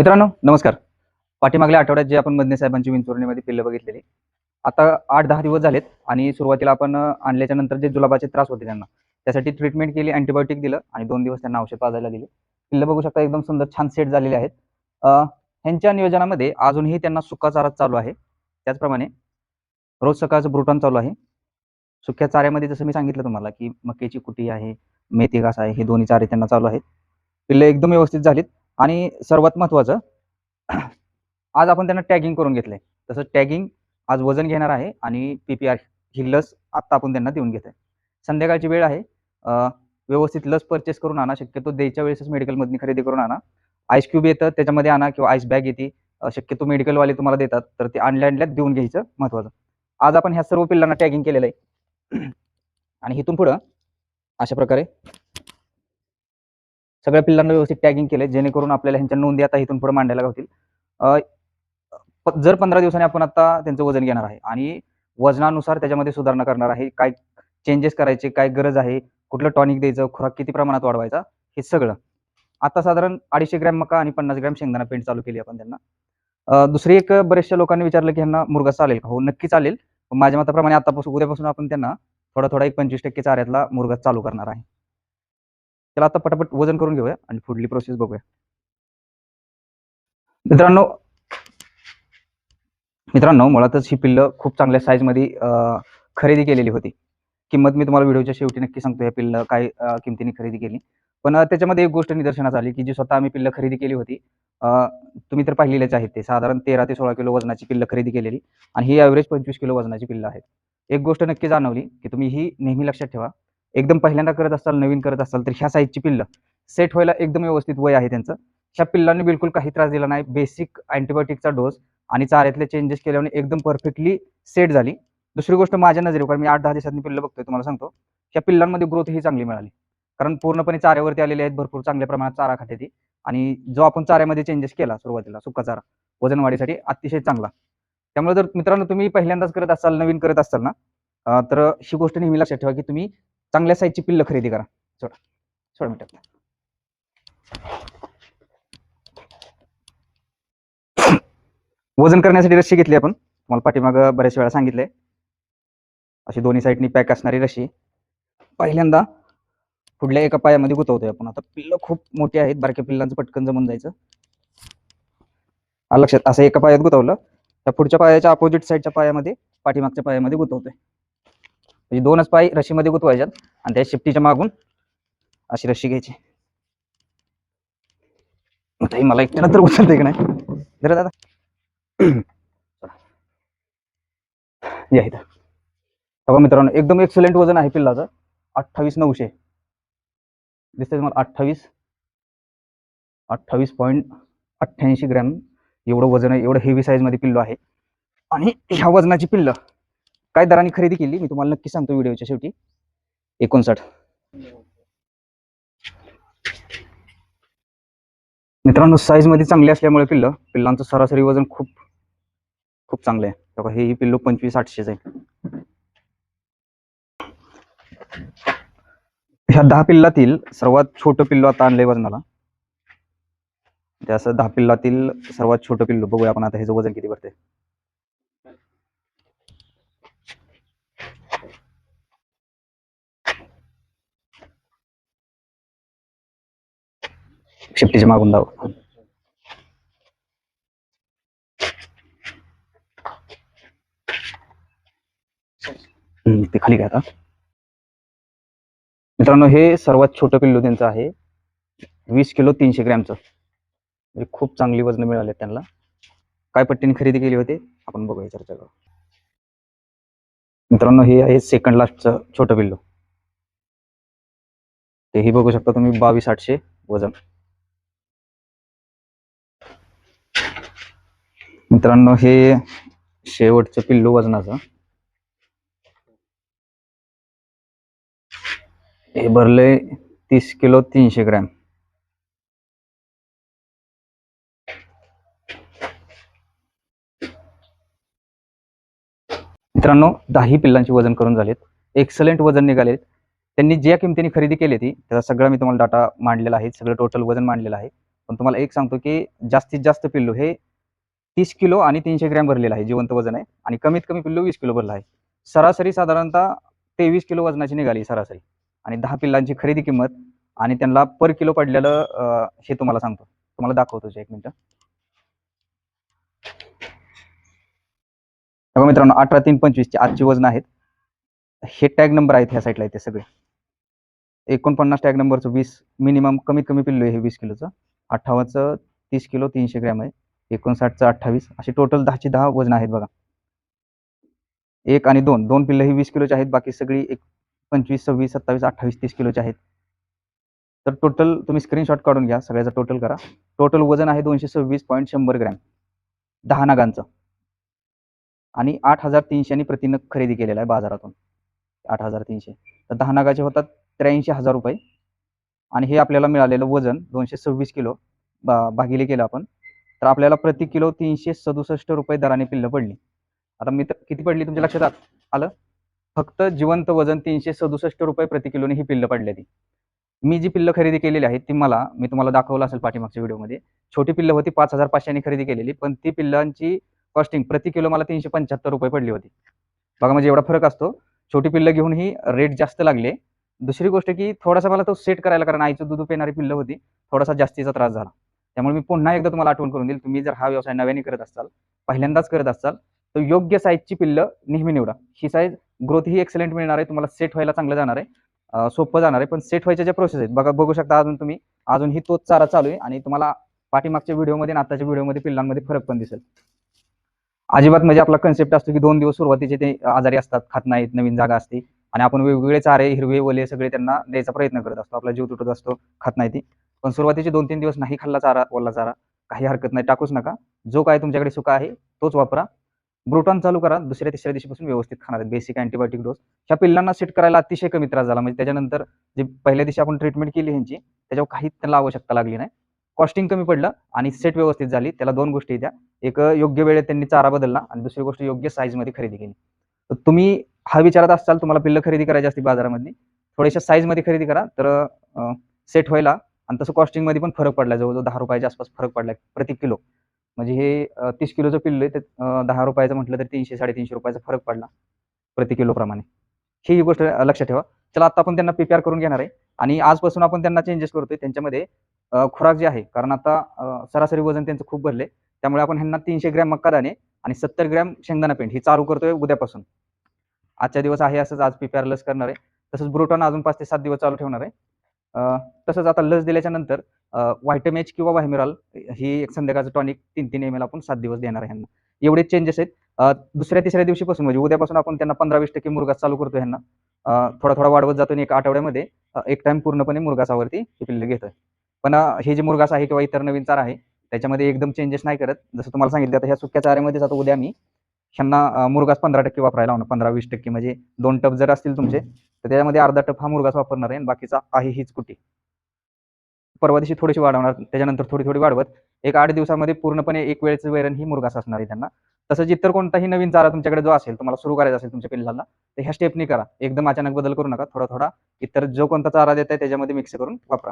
मित्रांनो नमस्कार. पाठीमागल्या आठवड्यात जे आपण मदने साहेबांची विंचुरणीमध्ये पिल्लं बघितलेली आता आठ दहा दिवस झालेत आणि सुरुवातीला आपण आणल्याच्या नंतर जे जुलाबाचे त्रास होते त्यांना त्यासाठी ट्रीटमेंट केली अँटीबायोटिक दिलं आणि दोन दिवस त्यांना औषध पाजायला दिले. पिल्लं बघू शकता एकदम सुंदर छान सेट झालेले आहेत. ह्यांच्या नियोजनामध्ये अजूनही त्यांना सुका चारा चालू आहे. त्याचप्रमाणे रोज सकाळचं ब्रुटॉन चालू आहे. सुक्या चाऱ्यामध्ये जसं मी सांगितलं तुम्हाला की मक्याची कुटी आहे मेथी घास आहे हे दोन्ही चारे त्यांना चालू आहेत. पिल्लं एकदम व्यवस्थित झालीत. आणि सर्वात महत्त्वाचं आज आपण त्यांना टॅगिंग करून घेतलंय. तसं टॅगिंग आज वजन घेणार आहे आणि पी पी आर ही लस आत्ता आपण त्यांना देऊन घेत आहे संध्याकाळची वेळ आहे. व्यवस्थित लस परचेस करून आणा. शक्यतो द्यायच्या वेळेसच मेडिकलमधून खरेदी करून आणा. आईस क्यूब येतं त्याच्यामध्ये आणा किंवा आईस बॅग येते. शक्यतो मेडिकलवाले तुम्हाला देतात तर ते आणल्या आणल्यात देऊन घ्यायचं महत्त्वाचं आज आपण ह्या सर्व पिल्लांना टॅगिंग केलेलं आहे. आणि इथून पुढं अशा प्रकारे सगळ्या पिल्लांना व्यवस्थित टॅगिंग केलंय जेणेकरून आपल्याला ह्यांच्या नोंदी आता इथून पुढे मांडायला गावतील जर पंधरा दिवसांनी आपण आता त्यांचं वजन घेणार आहे आणि वजनानुसार त्याच्यामध्ये सुधारणा करणार आहे काय चेंजेस करायचे काय गरज आहे कुठलं टॉनिक द्यायचं खुराक किती प्रमाणात वाढवायचा हे सगळं. आता साधारण अडीचशे ग्रॅम मका आणि पन्नास ग्रॅम शेंगदाणा पेंट चालू केली आपण त्यांना. दुसरी एक बरेचशा लोकांनी विचारलं की ह्यांना मुरगा चालेल का? हो नक्की चालेल. माझ्या मताप्रमाणे आतापासून उद्यापासून आपण त्यांना थोडा थोडा एक पंचवीस टक्के चाऱ्यातला मुर्गा चालू करणार आहे. त्याला आता पटापट वजन करून घेऊया आणि पुढली प्रोसेस बघूया. मित्रांनो मित्रांनो मुळातच ही पिल्लं खूप चांगल्या साईजमध्ये खरेदी केलेली होती. किंमत मी तुम्हाला व्हिडिओच्या शेवटी नक्की सांगतो या पिल्लं काय किमतीने खरेदी केली. पण त्याच्यामध्ये एक गोष्ट निदर्शनास आली की जी स्वतः आम्ही पिल्लं खरेदी केली होती तुम्ही तर पाहिलेलेच आहेत ते. साधारण तेरा ते सोळा किलो वजनाची पिल्लं खरेदी केलेली आणि ही ॲव्हरेज पंचवीस किलो वजनाची पिल्लं आहेत. एक गोष्ट नक्की जाणवली की तुम्ही ही नेहमी लक्षात ठेवा एकदम पहिल्यांदा करत असाल नवीन करत असाल तर ह्या साईजची पिल्लं सेट व्हायला एकदम व्यवस्थित वय आहे त्यांचं. ह्या पिल्लांनी बिलकुल काही त्रास दिला नाही. बेसिक अँटीबायोटिकचा डोस आणि चाऱ्यातले चेंजेस केल्याने एकदम परफेक्टली सेट झाली. दुसरी गोष्ट माझ्या नजरेवर कारण मी आठ दहा दिवसांनी पिल्लं बघतोय तुम्हाला सांगतो. ह्या पिल्लांमध्ये ग्रोथ ही चांगली मिळाली. कारण पूर्णपणे चाऱ्यावरती आलेले आहेत भरपूर चांगल्या प्रमाणात चारा खाते ती. आणि जो आपण चाऱ्यामध्ये चेंजेस केला सुरुवातीला सुका चारा वजन वाढीसाठी अतिशय चांगला. त्यामुळे जर मित्रांनो तुम्ही पहिल्यांदाच करत असाल नवीन करत असाल ना तर ही गोष्ट नेहमी लक्षात ठेवा की तुम्ही चांगल्या साईजची पिल्लं खरेदी करा. सोडा. सोडा मिनिटात वजन करण्यासाठी रस्सी घेतली आपण. तुम्हाला पाठीमागं बऱ्याच वेळा सांगितलंय. अशी दोन्ही साईडनी पॅक असणारी रशी पहिल्यांदा पुढल्या एका पायामध्ये गुतवतोय आपण. आता पिल्लं खूप मोठी आहेत. बारक्या पिल्लांचं पटकन जमून जायचं. लक्षात. असं एका पायात गुतवलं त्या पुढच्या पायाच्या अपोजिट साईडच्या पायामध्ये पाठीमागच्या पायामध्ये गुतवतोय. म्हणजे दोनच पाय रशीमध्ये गुतवायच्यात आणि त्या शिफ्टीच्या मागून अशी रशी घ्यायची. ताई मला एकट्या नंतर उचलते की नाही? जरा दादा. या इथं. बघा मित्रांनो एकदम एक्सलेंट वजन आहे पिल्लाचं. अठ्ठावीस नऊशे. दिसतंय तुम्हाला अठ्ठावीस. अठ्ठावीस पॉईंट अठ्ठ्याऐंशी ग्रॅम एवढं वजन आहे एवढं हेवी साईजमध्ये पिल्लो आहे. आणि ह्या वजनाची पिल्लं काय दराने खरेदी केली? मी तुम्हाला नक्की सांगतो व्हिडिओच्या शेवटी. एकोणसाठ. मित्रांनो साईजमध्ये चांगली असल्यामुळे पिल्ल पिल्लांचं सरासरी वजन खूप खूप चांगलं आहे. तेव्हा हे पिल्लू पंचवीस आठशेच आहे. ह्या दहा पिल्लातील सर्वात छोटं पिल्लू आता आणलंय वजनाला. त्या असं दहा पिल्लातील सर्वात छोटं पिल्लू. बघूया आपण आता ह्याचं वजन किती भरते शिफ्टीच्या मागून धाव ते खाली घ्या आता. मित्रांनो हे सर्वात छोटं पिल्लू त्यांचं आहे. वीस किलो तीनशे ग्रॅमचं. म्हणजे खूप चांगली वजन मिळाले त्यांना. काय पट्टीने खरेदी केली होती आपण बघूया चर्चा करू. मित्रांनो हे आहे सेकंड लास्टचं छोटं पिल्लू. तेही बघू शकता तुम्ही बावीस आठशे वजन. मित्रांनो हे शेवटचं पिल्लू वजनाचं. हे भरले तीस किलो तीनशे ग्रॅम. मित्रांनो दहाही पिल्लांचे वजन करून झालेत. एक्सलंट वजन निघालेत. त्यांनी ज्या किमतीने खरेदी केली ती त्याचा सगळा मी तुम्हाला डाटा मांडलेला आहे. सगळं टोटल वजन मांडलेलं आहे. पण तुम्हाला एक सांगतो की जास्तीत जास्त पिल्लू हे तीस किलो आणि तीनशे ग्रॅम भरलेलं आहे जिवंत वजन आहे. आणि कमीत कमी पिल्लू वीस किलो भरलं आहे. सरासरी साधारणतः तेवीस किलो वजनाची निघाली सरासरी. आणि दहा पिल्लांची खरेदी किंमत आणि त्यांना पर किलो पडलेलं हे तुम्हाला सांगतो. तुम्हाला दाखवतो एक मिनिट. बघा मित्रांनो अठरा तीन पंचवीसचे आजची वजन आहेत. हे टॅग नंबर आहेत ह्या साईडला ते सगळे. एकोणपन्नास टॅग नंबरचं वीस मिनिमम कमीत कमी पिल्लू आहे हे वीस किलोचं. अठ्ठावन्नचं तीस किलो तीनशे ग्रॅम आहे. एकोणसाठचं अठ्ठावीस असे टोटल दहाचे दहा वजन आहेत बघा. एक आणि दोन दोन पिल्लं ही वीस किलोची आहेत बाकी सगळी एक पंचवीस सव्वीस सत्तावीस अठ्ठावीस तीस किलोची आहेत. तर टोटल तुम्ही स्क्रीनशॉट काढून घ्या सगळ्याचं टोटल करा. टोटल वजन आहे दोनशे सव्वीस पॉईंट शंभर ग्रॅम. दहा नागांचं. आणि आठ हजार तीनशेनी प्रतिनग खरेदी केलेला आहे बाजारातून. आठ हजार तीनशे. तर दहा नागाचे होतात त्र्याऐंशी हजार रुपये. आणि हे आपल्याला मिळालेलं वजन दोनशे सव्वीस किलो बा भागिले केलं आपण. तर आपल्याला प्रति किलो तीनशे सदुसष्ट रुपये दराने पिल्लं पडली. आता मी तर किती पडली तुमच्या लक्षात आलं? फक्त जिवंत वजन तीनशे सदुसष्ट रुपये प्रति किलोने ही पिल्लं पडली ती. मी जी पिल्लं खरेदी केलेली आहेत ती मला मी तुम्हाला दाखवलं असेल पाठीमागच्या व्हिडिओमध्ये. छोटी पिल्लं होती पाच हजार पाचशेने खरेदी केलेली पण ती पिल्लांची कॉस्टिंग प्रति किलो मला तीनशे पंच्याहत्तर रुपये पडली होती. बघा म्हणजे एवढा फरक असतो. छोटी पिल्लं घेऊन ही रेट जास्त लागले. दुसरी गोष्ट की थोडासा मला तो सेट करायला कारण आईचं दूध पेणारी पिल्लं होती थोडासा जास्तीचा त्रास झाला. त्यामुळे मी पुन्हा एकदा तुम्हाला आठवण करून देईल तुम्ही जर हा व्यवसाय नव्याने करत असाल पहिल्यांदाच करत असाल तर योग्य साईजची पिल्लं नेहमी निवडा. ही साईज ग्रोथ ही एक्सलेंट मिळणार आहे तुम्हाला सेट व्हायला चांगलं जाणार आहे सोपं जाणार आहे पण सेट व्हायच्या ज्या प्रोसेस आहेत बघा बघू शकता अजून तुम्ही अजून ही तोच चारा चालू आहे आणि तुम्हाला पाठीमागच्या व्हिडिओमध्ये आणि आताच्या व्हिडिओमध्ये पिल्लांमध्ये फरक पण दिसेल. अजिबात म्हणजे आपला कन्सेप्ट असतो की दोन दिवस सुरुवातीचे ते आजारी असतात खात नाहीत नवीन जागा असते आणि आपण वेगवेगळे चारे हिरवे ओले सगळे त्यांना द्यायचा प्रयत्न करत असतो आपला जीव तुटत असतो खात नाही ती. पण सुरुवातीचे दोन तीन दिवस नाही खाल्ला चारा ओला चारा काही हरकत नाही. टाकूच नका. जो काय तुमच्याकडे सुका आहे तोच वापरा. ब्रुटॉन चालू करा. दुसऱ्या तिसऱ्या दिवशीपासून व्यवस्थित खाणार बेसिक अँटीबायोटिक डोस ह्या पिल्लांना सेट करायला अतिशय कमी त्रास झाला. म्हणजे त्याच्यानंतर जे पहिल्या दिवशी आपण ट्रीटमेंट केली ह्यांची त्याच्यावर काही त्यांना आवश्यकता लागली नाही. कॉस्टिंग कमी पडलं आणि सेट व्यवस्थित झाली. त्याला दोन गोष्टी द्या. एक योग्य वेळेत त्यांनी चारा बदलला आणि दुसरी गोष्ट योग्य साईजमध्ये खरेदी केली. तर तुम्ही हा विचारत असाल तुम्हाला पिल्लं खरेदी करायची असते बाजारामध्ये थोड्याशा साईजमध्ये खरेदी करा. तर सेट व्हायला आणि तसं कॉस्टिंगमध्ये पण फरक पडला. जवळजवळ दहा रुपयाच्या आसपास फरक पडला प्रति किलो. म्हणजे हे तीस किलोचं पिल्लं आहे ते दहा रुपयाचं म्हटलं तर तीनशे साडेतीनशे रुपयाचा फरक पडला प्रति किलो प्रमाणे. ही गोष्ट लक्षात ठेवा. चला आता आपण त्यांना प्रिपेअर करून घेणार आहे. आणि आजपासून आपण त्यांना चेंजेस करतोय. त्यांच्यामध्ये खुराक जे आहे कारण आता सरासरी वजन त्यांचं खूप भरले त्यामुळे आपण ह्यांना तीनशे ग्रॅम मक्का दाणे आणि सत्तर ग्रॅम शेंगदाणा पेंट ही चालू करतोय उद्यापासून. आजच्या दिवस आहे असंच आज प्रिपेअर लस करणार आहे. तसंच ब्रोटॉन अजून पाच ते सात दिवस चालू ठेवणार आहे. तसंच आता लस दिल्याच्या नंतर व्हायटमेच किंवा व्हायमिरॉल ही एक संध्याकाळचं टॉनिक तीन तीन एम एल आपण सात दिवस देणार आहे ह्यांना. एवढे चेंजेस आहेत. दुसऱ्या तिसऱ्या दिवशीपासून म्हणजे उद्यापासून आपण त्यांना पंधरा वीस टक्के मुरगास चालू करतो ह्यांना. थोडा थोडा वाढवत जातो आणि एका आठवड्यामध्ये एक टाइम पूर्णपणे मुरगासावरती हे पिल्लं घेतोय. पण हे जे मुरगास आहे किंवा इतर नवीन चारा आहे त्याच्यामध्ये एकदम चेंजेस नाही करत. जसं तुम्हाला सांगितलं आता ह्या सुक्या चाऱ्यामध्येच आता उद्या मी ह्यांना मुरगास पंधरा टक्के वापरायला लावणं पंधरा वीस टक्के म्हणजे दोन टप जर असतील तुमचे तर त्याच्यामध्ये अर्धा टप हा मुरगास वापरणार आहे बाकीचा आहे हीच कुटी. परवा दिवशी थोडीशी वाढवणार त्याच्यानंतर थोडी थोडी वाढवत. एक आठ दिवसामध्ये पूर्णपणे एक वेळचं वैरण ही मुरगास असणार आहे त्यांना. तसंच इतर कोणताही नवीन चारा तुमच्याकडे जो असेल तुम्हाला सुरू करायचा असेल तुमच्या पिल्लांना तर ह्या स्टेपनी करा. एकदम अचानक बदल करू नका. थोडा थोडा इतर जो कोणता चारा देत आहे त्याच्यामध्ये मिक्स करून वापरा.